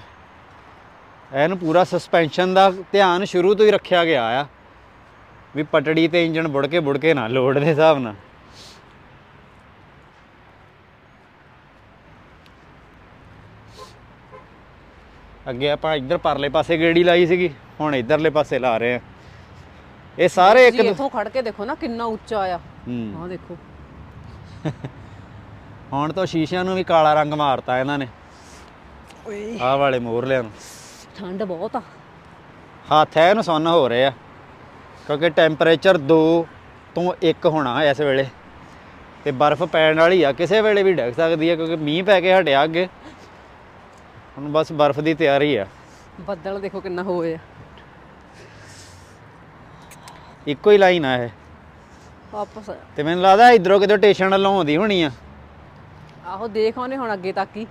Speaker 2: ਇਹਨੂੰ ਪੂਰਾ ਸਸਪੈਂਸ਼ਨ ਦਾ ਧਿਆਨ ਸ਼ੁਰੂ ਤੋਂ ਹੀ ਰੱਖਿਆ ਗਿਆ ਆ। ਵੀ ਪਟੜੀ ਤੇ ਇੰਜਣ ਬੁੜ ਕੇ ਬੁੜ ਕੇ ਨਾ ਲੋਡ ਦੇ ਹਿਸਾਬ ਨਾਲ। ਅੱਗੇ ਆਪਾਂ ਇੱਧਰ ਪਰਲੇ ਪਾਸੇ ਗੇੜੀ ਲਾਈ ਸੀਗੀ ਹੁਣ ਇੱਧਰਲੇ ਪਾਸੇ ਲਾ ਰਹੇ ਆ। ਇਹ ਸਾਰੇ ਇੱਕ
Speaker 1: ਇੱਥੋਂ ਖੜ ਕੇ ਦੇਖੋ ਨਾ ਕਿੰਨਾ ਉੱਚਾ ਆ।
Speaker 2: ਹੂੰ।
Speaker 1: ਦੇਖੋ।
Speaker 2: ਹੁਣ ਤਾਂ ਸ਼ੀਸ਼ਿਆਂ ਨੂੰ ਵੀ ਕਾਲਾ ਰੰਗ ਮਾਰਤਾ ਇਹਨਾਂ ਨੇ।
Speaker 1: ਓਏ।
Speaker 2: ਆਹ ਵਾਲੇ ਮੋਰਲਿਆਂ ਨੂੰ।
Speaker 1: ਠੰਡ ਬਹੁਤ ਆ।
Speaker 2: ਹੱਥ ਹੈ ਇਹਨੂੰ ਸੁੰਨ ਹੋ ਰਹੇ ਆ। ਕਿਉਂਕਿ ਟੈਂਪਰੇਚਰ 2 ਤੋਂ 1 ਹੋਣਾ ਇਸ ਵੇਲੇ। ਤੇ ਬਰਫ਼ ਪੈਣ ਵਾਲੀ ਆ ਕਿਸੇ ਵੇਲੇ ਵੀ ਡਿੱਗ ਸਕਦੀ ਆ ਕਿਉਂਕਿ ਮੀਂਹ ਪੈ ਕੇ ਹਟਿਆ ਅੱਗੇ। ਹੁਣ ਬਸ ਬਰਫ਼ ਦੀ ਤਿਆਰੀ ਆ।
Speaker 1: ਬੱਦਲ ਦੇਖੋ ਕਿੰਨਾ ਹੋਏ ਆ।
Speaker 2: ਇੱਕੋ ਹੀ ਲਾਈਨ ਆ ਇਹ।
Speaker 1: ਵਾਪਸ
Speaker 2: ਤੇ ਮੈਨੂੰ ਲੱਗਦਾ ਇਧਰੋਂ ਕਿਤੇ ਸਟੇਸ਼ਨ ਵੱਲੋਂ ਆਉਂਦੀ ਹੋਣੀ ਆ।
Speaker 1: ਆਹੋ ਦੇਖ ਆਉਨੇ ਹੁਣ ਅੱਗੇ ਤੱਕ ਹੀ।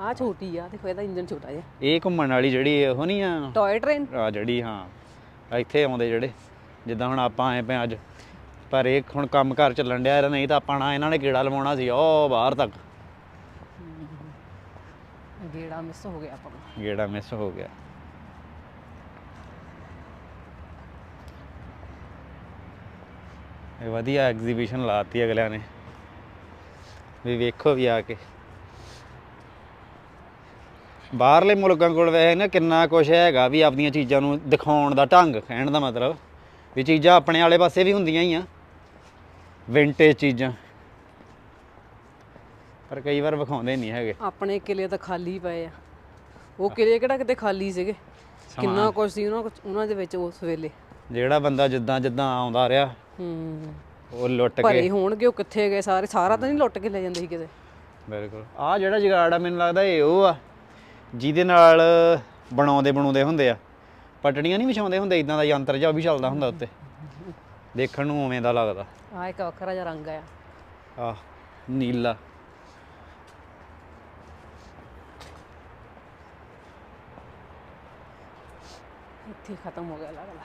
Speaker 1: ਆ ਛੋਟੀ ਆ ਦੇਖੋ ਇਹਦਾ ਇੰਜਨ ਛੋਟਾ ਜਿਹਾ।
Speaker 2: ਇਹ ਘੁੰਮਣ ਵਾਲੀ ਜਿਹੜੀ ਉਹ ਨਹੀਂ ਆ?
Speaker 1: Toy train?
Speaker 2: ਆ ਜਿਹੜੀ ਹਾਂ। ਇੱਥੇ ਆਉਂਦੇ ਜਿਹੜੇ ਜਿੱਦਾਂ ਹੁਣ ਆਪਾਂ ਆਏ ਪਏ ਅੱਜ। ਪਰ ਇਹ ਹੁਣ ਕੰਮ ਘਰ ਚੱਲਣ ਡਿਆ ਇਹਦਾ ਨਹੀਂ ਤਾਂ ਆਪਾਂ ਨਾ ਇਹਨਾਂ ਨੇ ਕੀੜਾ ਲਵਾਉਣਾ ਸੀ ਉਹ ਬਾਹਰ ਤੱਕ।
Speaker 1: ਗੇੜਾ ਮਿਸ ਹੋ ਗਿਆ ਆਪਾਂ ਨੂੰ।
Speaker 2: ਗੇੜਾ ਮਿਸ ਹੋ ਗਿਆ। ਇਹ ਵਧੀਆ ਐਗਜ਼ੀਬਿਸ਼ਨ ਲਾਤੀ ਅਗਲਿਆਂ ਨੇ। ਵੀ ਵੇਖੋ ਵੀ ਆ ਕੇ। ਬਾਹਰਲੇ ਮੁਲਕਾਂ ਕੋਲ ਵੈਸੇ ਨਾ ਕਿੰਨਾ ਕੁਝ ਹੈਗਾ ਵੀ ਆਪਣੀਆਂ ਚੀਜ਼ਾਂ ਨੂੰ ਦਿਖਾਉਣ ਦਾ ਢੰਗ ਕਹਿਣ ਦਾ ਮਤਲਬ। ਵੀ ਚੀਜ਼ਾਂ ਆਪਣੇ ਵਾਲੇ ਪਾਸੇ ਵੀ ਹੁੰਦੀਆਂ ਹੀ ਆ। ਵਿੰਟੇਜ ਚੀਜ਼ਾਂ। ਪਰ ਕਈ ਵਾਰ ਵਿਖਾਉਂਦੇ ਨਹੀਂ ਹੈਗੇ।
Speaker 1: ਆਪਣੇ ਕਿਲੇ ਤਾਂ ਖਾਲੀ ਪਏ ਆ। ਉਹ ਕਿਲੇ ਕਿਹੜਾ ਕਿਤੇ ਖਾਲੀ ਸੀਗੇ? ਕਿੰਨਾ ਕੁਝ ਸੀ ਉਹਨਾਂ ਉਹਨਾਂ ਦੇ ਵਿੱਚ ਉਸ ਵੇਲੇ।
Speaker 2: ਜਿਹੜਾ ਬੰਦਾ ਜਿੱਦਾਂ ਜਿੱਦਾਂ ਆਉਂਦਾ ਰਿਹਾ।
Speaker 1: ਹੂੰ
Speaker 2: ਉਹ ਲੁੱਟ ਕੇ।
Speaker 1: ਭਰੇ ਹੋਣਗੇ ਉਹ ਕਿੱਥੇ ਗਏ ਸਾਰੇ? ਸਾਰਾ ਤਾਂ ਨਹੀਂ ਲੁੱਟ ਕੇ ਲੈ ਜਾਂਦੇ ਸੀ ਕਿਤੇ।
Speaker 2: ਬਿਲਕੁਲ। ਆ ਜਿਹੜਾ ਜਗਾੜ ਆ ਮੈਨੂੰ ਲੱਗਦਾ ਇਹ ਉਹ ਆ ਜਿਹਦੇ ਨਾਲ ਬਣਾਉਂਦੇ ਬਣਾਉਂਦੇ ਹੁੰਦੇ ਆ। ਪਟੜੀਆਂ ਨਹੀਂ ਵਿਛਾਉਂਦੇ ਹੁੰਦੇ ਇਦਾਂ ਦਾ ਯੰਤਰ ਜਿਹਾ ਉਹ ਵੀ ਚੱਲਦਾ ਹੁੰਦਾ ਉੱਤੇ। ਦੇਖਣ ਨੂੰ ਉਵੇਂ ਦਾ ਲੱਗਦਾ।
Speaker 1: ਆ ਇੱਕ ਵੱਖਰਾ ਜਿਹਾ ਰੰਗ ਆ।
Speaker 2: ਆ ਨੀਲਾ।
Speaker 1: ਇੱਥੇ ਖਤਮ ਹੋ ਗਿਆ ਲੱਗਦਾ।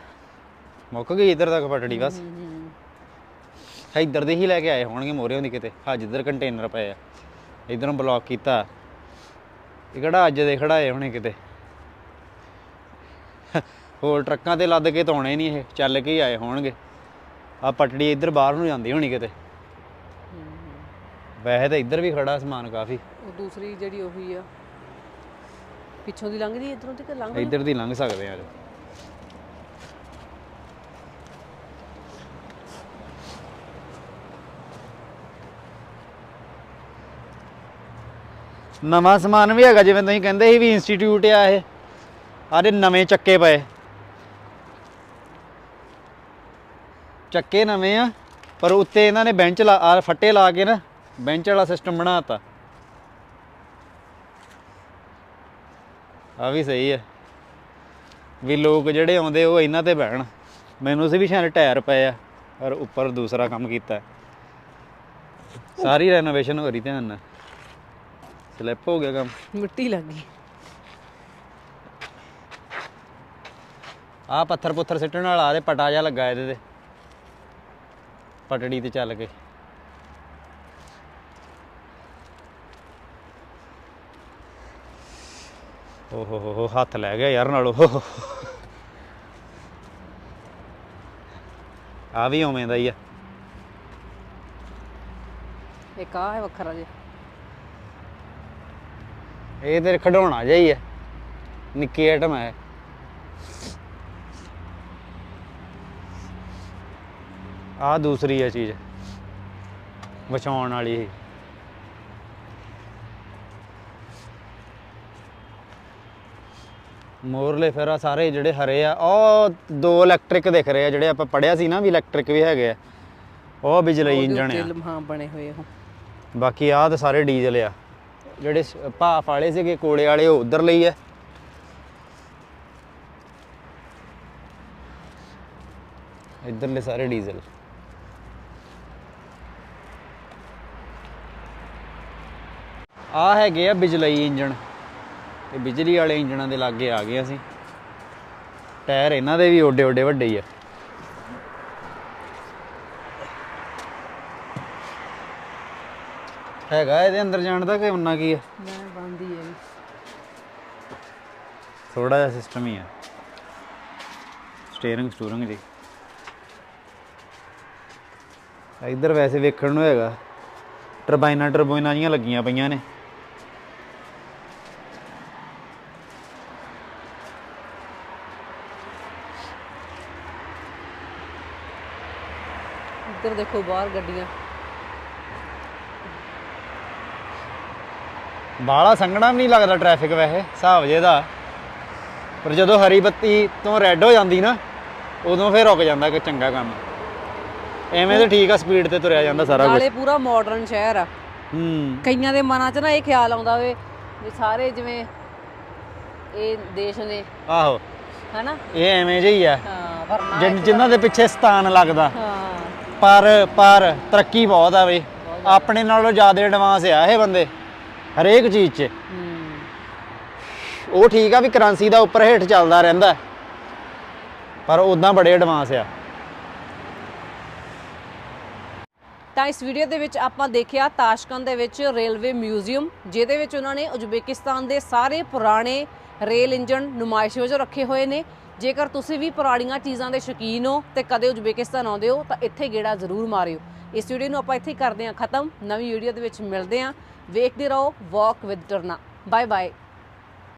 Speaker 2: ਮੁੱਕ ਗਈ ਇੱਧਰ ਤੱਕ ਪਟੜੀ ਬਸ।
Speaker 1: ਹੂੰ।
Speaker 2: ਇੱਧਰ ਦੇ ਹੀ ਲੈ ਕੇ ਆਏ ਹੋਣਗੇ ਮੋਰੇ ਹੁੰਦੀ ਕਿਤੇ। ਹਾਂ ਜਿੱਧਰ ਕੰਟੇਨਰ ਪਏ ਆ। ਇਧਰੋਂ ਬਲੌਕ ਕੀਤਾ। ਇਹ ਕਿਹੜਾ ਅੱਜ ਦੇ ਖੜਾਏ ਹੋਣੇ ਕਿਤੇ? ਹੋਰ ਟਰੱਕਾਂ ਤੇ ਲੱਦ ਕੇ ਧੋਣੇ ਨਹੀਂ ਇਹ ਚੱਲ ਕੇ ਹੀ ਆਏ ਹੋਣਗੇ। ਆ ਪਟੜੀ ਇੱਧਰ ਬਾਹਰ ਨੂੰ ਜਾਂਦੀ ਹੋਣੀ ਕਿਤੇ। ਵੈਸੇ ਤਾਂ ਇੱਧਰ ਵੀ ਖੜਾ ਸਮਾਨ ਕਾਫੀ।
Speaker 1: ਉਹ ਦੂਸਰੀ ਜਿਹੜੀ ਉਹੀ ਆ। ਪਿੱਛੋਂ ਦੀ ਲੰਘਦੀ ਇਧਰੋਂ ਤੇ ਕਿ ਲੰਘ
Speaker 2: ਇੱਧਰ ਦੀ ਲੰਘ ਸਕਦੇ ਆ ਨਵਾਂ ਸਮਾਨ ਵੀ ਹੈਗਾ, ਜਿਵੇਂ ਤੁਸੀਂ ਕਹਿੰਦੇ ਸੀ ਵੀ ਇੰਸਟੀਚਿਊਟ ਆ ਇਹ। ਆਰੇ ਨਵੇਂ ਚੱਕੇ ਪਏ। ਚੱਕੇ ਨਵੇਂ ਆ, ਪਰ ਉੱਤੇ ਇਹਨਾਂ ਨੇ ਬੈਂਚ ਲਾ, ਆਹ ਫੱਟੇ ਲਾ ਕੇ ਨਾ ਬੈਂਚ ਵਾਲਾ ਸਿਸਟਮ ਬਣਾਤਾ ਆ ਵੀ ਸਹੀ ਹੈ ਵੀ ਲੋਕ ਜਿਹੜੇ ਆਉਂਦੇ, ਉਹ ਇਹਨਾਂ ਤੇ ਬਹਿਣ। ਮੈਨੂੰ ਸੀ ਵੀ ਸ਼ਾਇਦ ਟਾਇਰ ਪਏ ਆ, ਪਰ ਉੱਪਰ ਦੂਸਰਾ ਕੰਮ ਕੀਤਾ। ਸਾਰੀ ਰੈਨੋਵੇਸ਼ਨ ਹੋ ਰਹੀ ਧਿਆਨ ਨਾਲ। ਸਲਿੱਪ ਹੋ ਗਿਆ ਕੰਮ।
Speaker 1: ਮਿੱਟੀ ਲੱਗ ਗਈ।
Speaker 2: ਆ ਪੱਥਰ ਪੁੱਥਰ ਸਿੱਟਣ ਵਾਲਾ ਆ ਤੇ ਪਟਾ ਜਿਹਾ ਲੱਗਾ ਇਹਦੇ ਤੇ। ਪਟੜੀ ਤੇ ਚੱਲ ਕੇ। ਓ ਹੋ ਹੋ ਹੋ ਹੱਥ ਲੈ ਗਿਆ ਯਾਰ ਨਾਲੋਂ। ਆ ਵੀ ਉਵੇਂ ਦਾ ਹੀ ਆ।
Speaker 1: ਇੱਕ ਆ ਹੈ ਵੱਖਰਾ ਜਿਹਾ।
Speaker 2: ਇਹ ਤੇ ਖਡਾਉਣਾ ਜਿਹਾ ਹੀ ਨਿੱਕੀ ਆਈਟਮ ਹੈ ਆ ਦੂਸਰੀ ਹੈ ਚੀਜ਼ ਵਿਛਾਉਣ ਵਾਲੀ ਇਹ। ਮੋਰਲੇ ਫਿਰ ਆ ਸਾਰੇ ਜਿਹੜੇ ਹਰੇ ਆ ਉਹ ਦੋ ਇਲੈਕਟ੍ਰਿਕ ਦਿਖ ਰਹੇ ਆ ਜਿਹੜੇ ਆਪਾਂ ਪੜਿਆ ਸੀ ਨਾ ਵੀ ਇਲੈਕਟ੍ਰਿਕ ਵੀ ਹੈਗੇ ਆ। ਉਹ ਬਿਜਲੀ ਇੰਜਣ ਆ।
Speaker 1: ਲ- ਹਾਂ ਬਣੇ ਹੋਏ ਉਹ।
Speaker 2: ਬਾਕੀ ਆਹ ਤਾਂ ਸਾਰੇ ਡੀਜ਼ਲ ਆ। ਜਿਹੜੇ ਸ- ਭਾਫ ਵਾਲੇ ਸੀਗੇ, ਕੋਲੇ ਵਾਲੇ, ਉਹ ਉਧਰ ਲਈ ਹੈ। ਇੱਧਰਲੇ ਸਾਰੇ ਡੀਜ਼ਲ। ਆ ਹੈਗੇ ਆ ਬਿਜਲਈ ਇੰਜਣ। ਤੇ ਬਿਜਲੀ ਵਾਲੇ ਇੰਜਣਾਂ ਦੇ ਲਾਗੇ ਆ ਗਏ ਅਸੀਂ। ਟਾਇਰ ਇਹਨਾਂ ਦੇ ਵੀ ਓਡੇ ਓਡੇ ਵੱਡੇ ਹੀ ਆ। ਹੈਗਾ ਇਹਦੇ ਅੰਦਰ ਜਾਣ ਦਾ ਕਿ ਉਨਾ ਕੀ ਆ?
Speaker 1: ਮੈਂ ਬੰਦੀ ਹੈ
Speaker 2: ਥੋੜਾ ਜਿਹਾ ਸਿਸਟਮ ਹੀ ਆ। ਸਟੀਅਰਿੰਗ ਸਟੂਰਿੰਗ ਜੀ। ਇੱਧਰ ਵੈਸੇ ਵੇਖਣ ਨੂੰ ਹੈਗਾ। ਟਰਬਾਈਨਾਂ ਟਰਬੋਈਨਾਂ ਜੀਆਂ ਲੱਗੀਆਂ ਪਈਆਂ ਨੇ।
Speaker 1: ਇੱਧਰ ਦੇਖੋ ਬਾਹਰ ਗੱਡੀਆਂ।
Speaker 2: ਬਾਹਲਾ ਸੰਘਣਾ ਵੀ ਨਹੀਂ ਲੱਗਦਾ ਟ੍ਰੈਫਿਕ ਵੈਸੇ ਹਿਸਾਬ ਜੇ ਦਾ। ਪਰ ਜਦੋਂ ਹਰੀ ਬੱਤੀ ਤੋਂ ਰੈੱਡ ਹੋ ਜਾਂਦੀ ਨਾ ਉਦੋਂ ਫਿਰ ਰੁਕ ਜਾਂਦਾ ਕਿ ਚੰਗਾ ਕੰਮ। ਐਵੇਂ ਤੇ ਠੀਕ ਆ ਸਪੀਡ ਤੇ ਤੁਰਿਆ ਜਾਂਦਾ ਸਾਰਾ ਕੁਝ
Speaker 1: ਨਾਲੇ ਪੂਰਾ ਮਾਡਰਨ ਸ਼ਹਿਰ ਆ।
Speaker 2: ਹੂੰ।
Speaker 1: ਕਈਆਂ ਦੇ ਮਨਾਂ 'ਚ ਨਾ ਇਹ ਖਿਆਲ ਆਉਂਦਾ ਵੇ ਵੀ ਸਾਰੇ ਜਿਵੇਂ ਇਹ ਦੇਸ਼ ਨੇ।
Speaker 2: ਆਹੋ।
Speaker 1: ਹਨਾ?
Speaker 2: ਇਹ ਐਵੇਂ ਜਿਹੀ ਆ।
Speaker 1: ਹਾਂ ਵਰਨਾ
Speaker 2: ਜਿਨ- ਜਿਨ੍ਹਾਂ ਦੇ ਪਿੱਛੇ ਸਤਾਨ ਲੱਗਦਾ।
Speaker 1: ਹਾਂ।
Speaker 2: ਪਰ ਪਰ ਤਰੱਕੀ ਬਹੁਤ ਆ ਬਈ। ਆਪਣੇ ਨਾਲੋਂ ਜ਼ਿਆਦਾ ਐਡਵਾਂਸ ਆ ਇਹ ਬੰਦੇ। ਹਰੇਕ ਚੀਜ਼ 'ਚ। ਉਹ ਠੀਕ ਆ ਵੀ ਕਰੰਸੀ ਦਾ ਉੱਪਰ ਹੇਠ ਚੱਲਦਾ ਰਹਿੰਦਾ ਪਰ ਉਦਾਂ ਬੜੇ ਐਡਵਾਂਸ ਆ।
Speaker 1: ਤਾਂ ਇਸ ਵੀਡੀਓ ਦੇ ਵਿੱਚ ਆਪਾਂ ਦੇਖਿਆ ਤਾਸ਼ਕੰਦ ਦੇ ਵਿੱਚ ਰੇਲਵੇ ਮਿਊਜ਼ੀਅਮ, ਜਿਹਦੇ ਵਿੱਚ ਉਹਨਾਂ ਨੇ ਉਜ਼ਬੇਕਿਸਤਾਨ ਦੇ ਸਾਰੇ ਪੁਰਾਣੇ ਰੇਲ ਇੰਜਨ ਨੁਮਾਇਸ਼ ਵਜੋਂ ਰੱਖੇ ਹੋਏ ਨੇ। ਜੇਕਰ ਤੁਸੀਂ ਵੀ ਪੁਰਾਣੀਆਂ ਚੀਜ਼ਾਂ ਦੇ ਸ਼ੌਕੀਨ ਹੋ ਤੇ ਕਦੇ ਉਜ਼ਬੇਕਿਸਤਾਨ ਆਉਂਦੇ ਹੋ, ਤਾਂ ਇੱਥੇ ਗੇੜਾ ਜ਼ਰੂਰ ਮਾਰਿਓ। ਇਸ ਵੀਡੀਓ ਨੂੰ ਆਪਾਂ ਇੱਥੇ ਕਰਦੇ ਹਾਂ ਖਤਮ। ਨਵੀਂ ਵੀਡੀਓ ਦੇ ਵਿੱਚ ਮਿਲਦੇ ਹਾਂ। ਵੇਖਦੇ ਰਹੋ ਵਾਕ ਵਿਦ ਡਰਨਾ। Bye bye